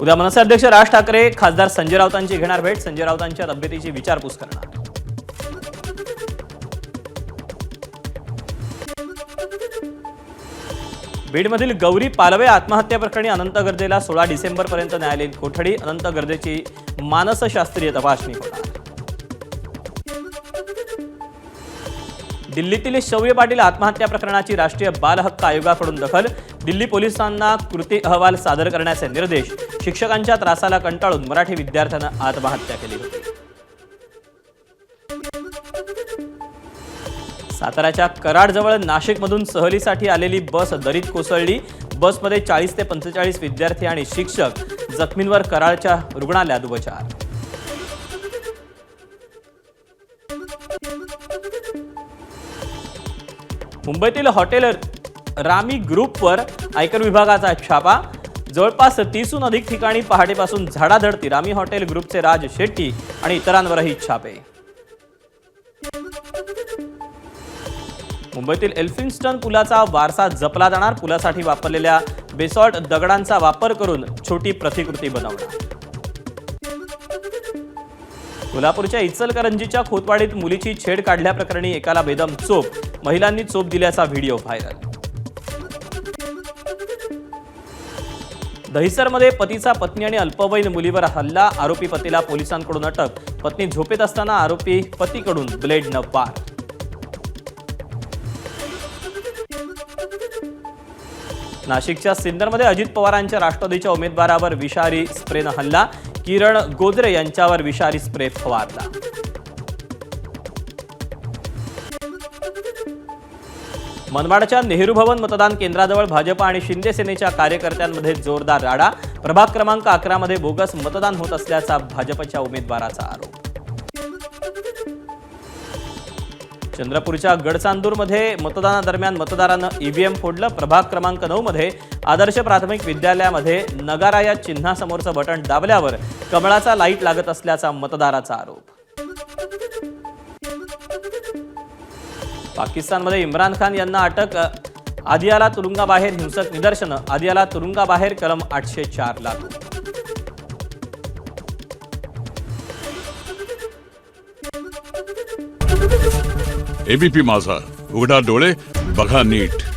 उद्या मनसे अध्यक्ष राज ठाकरे खासदार संजय राऊतांची घेणार भेट. संजय राऊतांच्या तब्येतीची विचारपूस करणार. बीडमधील गौरी पालवे आत्महत्या प्रकरणी अनंत गर्देला सोळा डिसेंबरपर्यंत न्यायालयीन कोठडी. अनंत गर्देची मानसशास्त्रीय तपासणी होणार. दिल्लीतील शौर्य पाटील आत्महत्या प्रकरणाची राष्ट्रीय बालहक्क आयोगाकडून दखल दिल्ली पोलिसांना कृती अहवाल सादर करण्याचे निर्देश शिक्षकांच्या त्रासाला कंटाळून मराठी विद्यार्थ्यानं आत्महत्या केली होती. साताऱ्याच्या कराडजवळ नाशिकमधून सहलीसाठी आलेली बस दरीत कोसळली. बसमध्ये चाळीस ते पंचेचाळीस विद्यार्थी आणि शिक्षक जखमींवर कराडच्या रुग्णालयात उपचार. मुंबईतील हॉटेल रामी ग्रुपवर आयकर विभागाचा छापा. जवळपास तीसहून अधिक ठिकाणी पहाटेपासून झाडाधडती रामी हॉटेल ग्रुपचे राज शेट्टी आणि इतरांवरही छापे. मुंबईतील एल्फिन्स्टन पुलाचा वारसा जपला जाणार. पुलासाठी वापरलेल्या बेसॉल्ट दगडांचा वापर करून छोटी प्रतिकृती बनवणार. कोल्हापूरच्या इचलकरंजीच्या खोतवाडीत मुलीची छेड काढल्याप्रकरणी एकाला बेदम चोप महिलांनी चोप दिल्याचा व्हिडिओ व्हायरल. दहिसरमध्ये पतीचा पत्नी आणि अल्पवयीन मुलीवर हल्ला आरोपी पतीला पोलिसांकडून अटक पत्नी झोपेत असताना आरोपी पतीकडून ब्लेडनं वार नाशिकच्या सिन्नरमध्ये अजित पवारांच्या राष्ट्रवादीच्या उमेदवारावर विषारी स्प्रेनं हल्ला किरण गोदरे यांच्यावर विषारी स्प्रे फवारला. मनमाडच्या नेहरू भवन मतदान केंद्राजवळ भाजप आणि शिंदे सेनेच्या कार्यकर्त्यांमध्ये जोरदार राडा. प्रभाग क्रमांक अकरामध्ये बोगस मतदान होत असल्याचा भाजपच्या उमेदवाराचा आरोप. चंद्रपूरच्या गडचांदूरमध्ये मतदानादरम्यान मतदारानं ईव्हीएम फोडलं. प्रभाग क्रमांक नऊ मध्ये आदर्श प्राथमिक विद्यालयामध्ये नगारा या चिन्हासमोरचं बटन दाबल्यावर कमळाचा लाइट लागत असल्याचा मतदाराचा आरोप. पाकिस्तानमध्ये इम्रान खान यांना अटक आदियाला तुरुंगाबाहेर हिंसक निदर्शनं आदियाला तुरुंगाबाहेर कलम आठशे चार लागू. एबीपी माझा उघडा डोळे बघा नीट.